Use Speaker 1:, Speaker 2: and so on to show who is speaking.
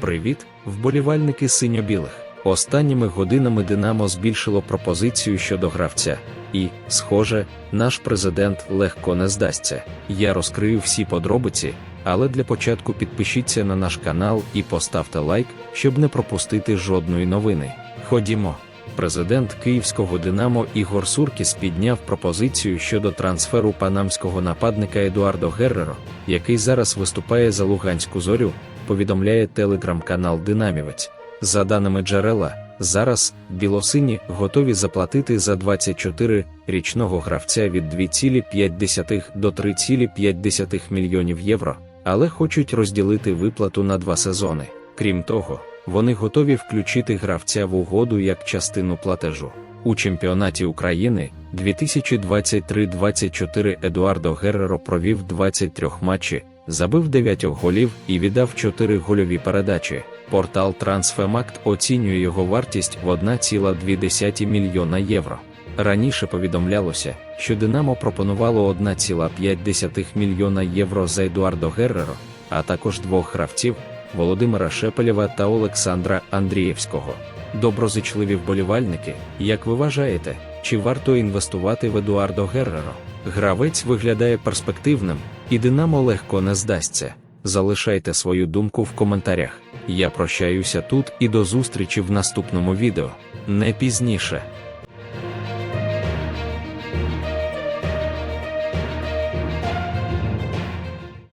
Speaker 1: Привіт, вболівальники синьо-білих. Останніми годинами Динамо збільшило пропозицію щодо гравця, і, схоже, наш президент легко не здасться. Я розкрию всі подробиці, але для початку підпишіться на наш канал і поставте лайк, щоб не пропустити жодної новини. Ходімо. Президент київського Динамо Ігор Суркіс підняв пропозицію щодо трансферу панамського нападника Едуардо Герреро, який зараз виступає за Луганську зорю, повідомляє телеграм-канал Динамівець. За даними джерела, зараз білосині готові заплатити за 24-річного гравця від 2,5 до 3,5 мільйонів євро, але хочуть розділити виплату на два сезони. Крім того, вони готові включити гравця в угоду як частину платежу. У чемпіонаті України 2023-24 Едуардо Герреро провів 23 матчі, забив 9 голів і віддав 4 гольові передачі. Портал Transfermarkt оцінює його вартість в 1,2 мільйона євро. Раніше повідомлялося, що Динамо пропонувало 1,5 мільйона євро за Едуардо Герреро, а також двох гравців Володимира Шепелєва та Олександра Андрієвського. Доброзичливі вболівальники, як ви вважаєте, чи варто інвестувати в Едуардо Герреро? Гравець виглядає перспективним, і Динамо легко не здасться. Залишайте свою думку в коментарях. Я прощаюся тут і до зустрічі в наступному відео. Не пізніше.